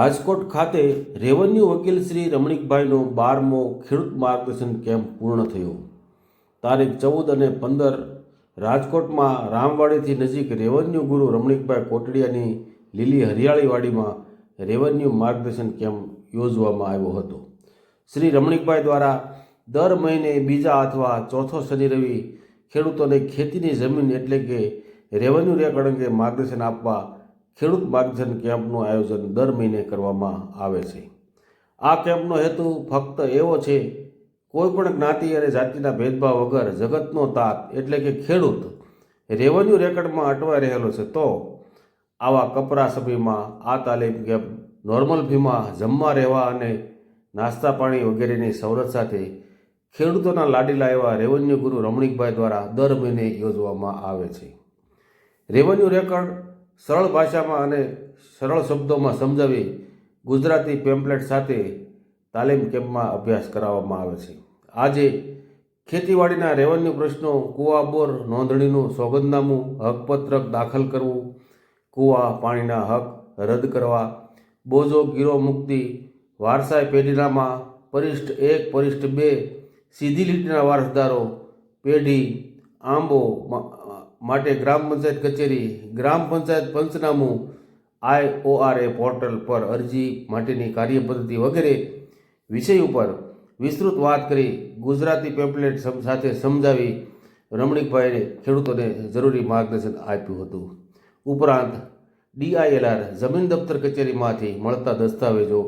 રાજકોટ ખાતે રેવન્યુ વકીલ શ્રી રમણીકભાઈનો બારમો ખેડૂત માર્ગદર્શન કેમ્પ પૂર્ણ થયો. તારીખ ચૌદ અને પંદર રાજકોટમાં રામવાડીથી નજીક રેવન્યુ ગુરુ રમણીકભાઈ કોટડિયાની લીલી હરિયાળીવાડીમાં રેવન્યુ માર્ગદર્શન કેમ્પ યોજવામાં આવ્યો હતો. શ્રી રમણીકભાઈ દ્વારા દર મહિને બીજા અથવા ચોથો શનિ રવિ ખેડૂતોને ખેતીની જમીન એટલે કે રેવન્યુ રેકર્ડ અંગે માર્ગદર્શન આપવા ખેડૂત માર્ગદર્શન કેમ્પનું આયોજન દર મહિને કરવામાં આવે છે. આ કેમ્પનો હેતુ ફક્ત એવો છે કોઈપણ જ્ઞાતિ અને જાતિના ભેદભાવ વગર જગતનો તાત એટલે કે ખેડૂત રેવન્યુ રેકર્ડમાં અટવાઈ રહેલો છે તો આવા કપરા સભીમાં આ તાલીમ કેમ્પ નોર્મલ ફીમાં જમવા રહેવા અને નાસ્તા પાણી વગેરેની સવલત સાથે ખેડૂતોના લાડીલા એવા રેવન્યુ ગુરુ રમણીકભાઈ દ્વારા દર મહિને યોજવામાં આવે છે. રેવન્યુ રેકર્ડ સરળ ભાષામાં અને સરળ શબ્દોમાં સમજાવી ગુજરાતી પેમ્પલેટ સાથે તાલીમ કેમ્પમાં અભ્યાસ કરાવવામાં આવે છે. આજે ખેતીવાડીના રેવન્યુ પ્રશ્નો, કૂવા બોર નોંધણીનું સોગંદનામું, હકપત્રક દાખલ કરવું, કૂવા પાણીના હક રદ કરવા, બોજો ગીરો મુક્તિ, વારસાઈ પેઢીનામાં પરિષ્ઠ એક, પરિષ્ઠ બે, સીધી લીટીના વારસદારો, પેઢી, આંબો માટે ગ્રામ પંચાયત કચેરી, ગ્રામ પંચાયત પંચનામું આઈઓઆરએ પોર્ટલ પર અરજી માટેની કાર્યપદ્ધતિ વગેરે વિષય ઉપર વિસ્તૃત વાત કરી ગુજરાતી પેમ્પલેટ સાથે સમજાવી રમણીકભાઈએ ખેડૂતોને જરૂરી માર્ગદર્શન આપ્યું હતું. ઉપરાંત ડીઆઈએલઆર જમીન દફતર કચેરીમાંથી મળતા દસ્તાવેજો,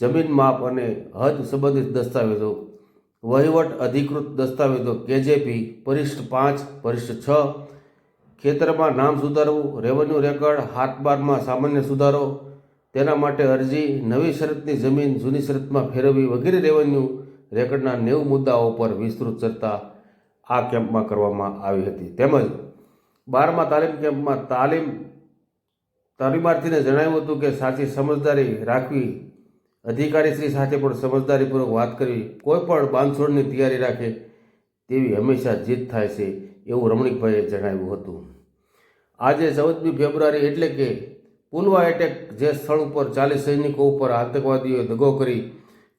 જમીન માપ અને હદ સંબંધિત દસ્તાવેજો વહીવટ અધિકૃત દસ્તાવેજો કેજેપી, પરિષ્ઠ પાંચ, પરિષ્ઠ છ. ખેતરમાં નામ સુધારવું રેવન્યુ રેકર્ડ હાથબારમાં સામાન્ય સુધારો. તેના માટે અરજી, નવી શરતની જમીન, જૂની શરતમાં ફેરવવી વગેરે રેવન્યુ રેકર્ડના નેવું મુદ્દાઓ પર વિસ્તૃત ચર્ચા આ કેમ્પમાં કરવામાં આવી હતી. તેમજ બારમા તાલીમ કેમ્પમાં તાલીમ તાલીમાર્થીને જણાવ્યું હતું કે સાચી સમજદારી રાખવી અધિકારીશ્રી સાથે પણ સમજદારીપૂર્વક વાત કરવી, કોઈ પણ બાંધછોડની તૈયારી રાખે તેવી હંમેશા જીત થાય છે એવું રમણીકભાઈએ જણાવ્યું હતું. આજે ચૌદમી ફેબ્રુઆરી એટલે કે પુલવા એટેક જે સ્થળ ઉપર ચાલીસ સૈનિકો ઉપર આતંકવાદીઓએ દગો કરી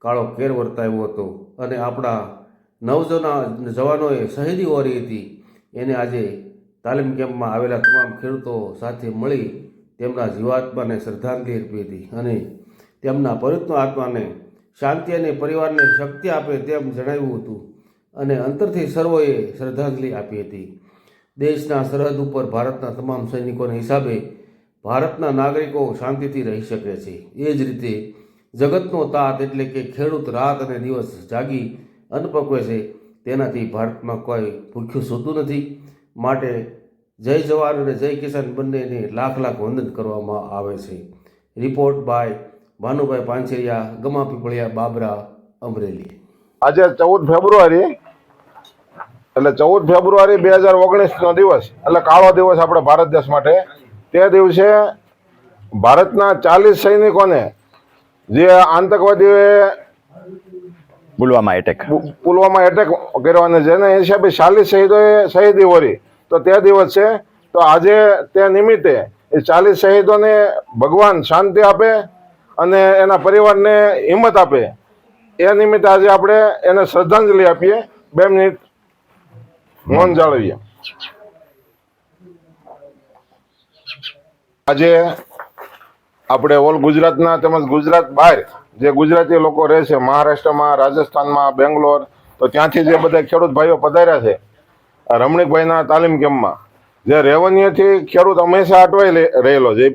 કાળો કેર વર્તાવ્યો હતો અને આપણા નવજના જવાનોએ શહીદી ઓરી હતી. એને આજે તાલીમ કેમ્પમાં આવેલા તમામ ખેડૂતો સાથે મળી તેમના જીવાત્માને શ્રદ્ધાંજલિ આપી હતી અને તેમના ભરૂચનો આત્માને શાંતિ અને પરિવારને શક્તિ આપે તેમ જણાવ્યું હતું અને અંતરથી સર્વોએ શ્રદ્ધાંજલિ આપી હતી. દેશના સરહદ ઉપર ભારતના તમામ સૈનિકોના હિસાબે ભારતના નાગરિકો શાંતિથી રહી શકે છે. એ જ રીતે જગતનો તાત એટલે કે ખેડૂત રાત અને દિવસ જાગી અન્ન પકવે છે, તેનાથી ભારતમાં કોઈ ભૂખ્યું સૂતું નથી. માટે જય જવાન અને જય કિસાન બંનેને લાખ લાખ વંદન કરવામાં આવે છે. Report by Bhanubhai Pancheriya Gama Pipaliya Babra Amreli. આજે ચૌદ ફેબ્રુઆરી એટલે ચૌદ ફેબ્રુઆરી બે હજાર ઓગણીસનો દિવસ એટલે કાળો દિવસ આપણે ભારત દેશ માટે. તે દિવસે ભારતના ચાલીસ સૈનિકોને જે આતંકવાદીઓએ પુલવામા એટેક. પુલવામા એટેક કર્યો અને જેના હિસાબે ચાલીસ શહીદોએ શહીદી વરી તો તે દિવસ છે તો આજે તે નિમિત્તે એ ચાલીસ શહીદોને ભગવાન શાંતિ આપે અને એના પરિવારને હિંમત આપે. એ નિમિત્તે આજે આપણે એને શ્રદ્ધાંજલિ આપીએ. બે મિનિટ મૌન જાળવીએ. આજે આપણે ઓલ ગુજરાતના તેમજ ગુજરાત બહાર જે ગુજરાતી લોકો રહે છે, મહારાષ્ટ્રમાં, રાજસ્થાનમાં, બેંગ્લોર, તો ત્યાંથી જે બધા ખેડૂત ભાઈઓ પધાર્યા છે રમણીકભાઈના તાલીમ કેમ્પમાં, જે રેવન્યુથી ખેડૂત હંમેશા અટવાઈ રહેલો જે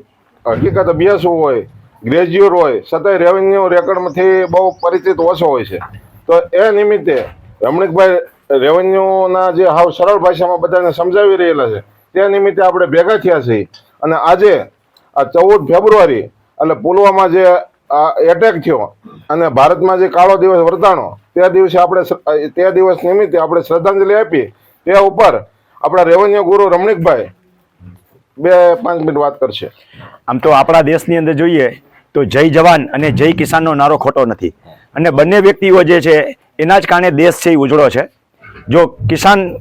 હકીકત બેસવું હોય ગ્રેજ્યુએટ હોય છતાંય રેવન્યુ રેકર્ડમાંથી બહુ પરિચિત ઓછો હોય છે. તો એ નિમિત્તે રમણીકભાઈ રેવન્યુના જે હાવ સરળ ભાષામાં બધાને સમજાવી રહેલા છે, તે નિમિત્તે આપણે ભેગા થયા છીએ. અને આજે આ ચૌદ ફેબ્રુઆરી, એટલે પુલવામા જે એટેક થયો અને ભારતમાં જે કાળો દિવસ વર્તાણો, તે દિવસે આપણે તે દિવસ નિમિત્તે આપણે શ્રદ્ધાંજલિ આપી. તે ઉપર આપણા રેવન્યુ ગુરુ રમણીકભાઈ બે પાંચ મિનિટ વાત કરશે. આમ તો આપણા દેશની અંદર જોઈએ તો જય જવાન અને જય કિસાનનો નારો ખોટો નથી. અને બંને વ્યક્તિઓ જે છે, એના જ કારણે દેશ છે એ ઉજળો છે. જો કિસાન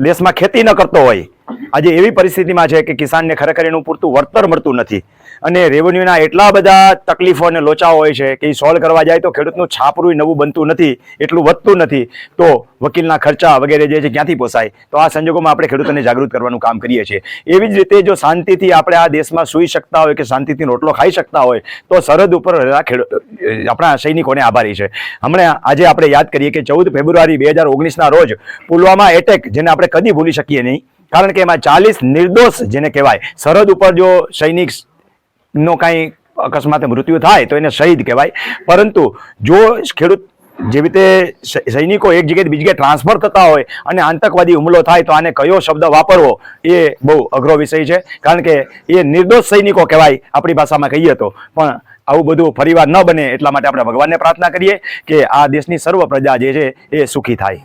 દેશમાં ખેતી ન કરતો હોય આજે એવી પરિસ્થિતિમાં છે કે કિસાનને ખરેખર એનું પૂરતું વળતર મળતું નથી. અને રેવન્યુના એટલા બધા તકલીફો અને લોચાઓ હોય છે કે એ સોલ્વ કરવા જાય તો ખેડૂતનું છાપરું નવું બનતું નથી, એટલું વધતું નથી. તો વકીલના ખર્ચા વગેરે જે છે ક્યાંથી પોસાય? તો આ સંજોગોમાં આપણે ખેડૂતોને જાગૃત કરવાનું કામ કરીએ છીએ. એવી જ રીતે જો શાંતિથી આપણે આ દેશમાં સૂઈ શકતા હોય કે શાંતિથી રોટલો ખાઈ શકતા હોય, તો સરહદ ઉપર આપણા સૈનિકોને આભારી છે. હમણાં આજે આપણે યાદ કરીએ કે ચૌદ ફેબ્રુઆરી બે હજાર ઓગણીસના રોજ પુલવામા એટેક જેને આપણે કદી ભૂલી શકીએ નહીં કારણ કે એમાં ચાલીસ નિર્દોષ જેને કહેવાય. સરહદ ઉપર જો સૈનિક નો કાંઈ અકસ્માતે મૃત્યુ થાય તો એને શહીદ કહેવાય. પરંતુ જો ખેડૂત જેવી રીતે સૈનિકો એક જગ્યાએ બીજી જગ્યાએ ટ્રાન્સફર થતા હોય અને આતંકવાદી હુમલો થાય તો આને કયો શબ્દ વાપરવો એ બહુ અઘરો વિષય છે. કારણ કે એ નિર્દોષ સૈનિકો કહેવાય આપણી ભાષામાં કહીએ તો. પણ આવું બધું ફરીવાર ન બને એટલા માટે આપણે ભગવાનને પ્રાર્થના કરીએ કે આ દેશની સર્વ પ્રજા જે છે એ સુખી થાય.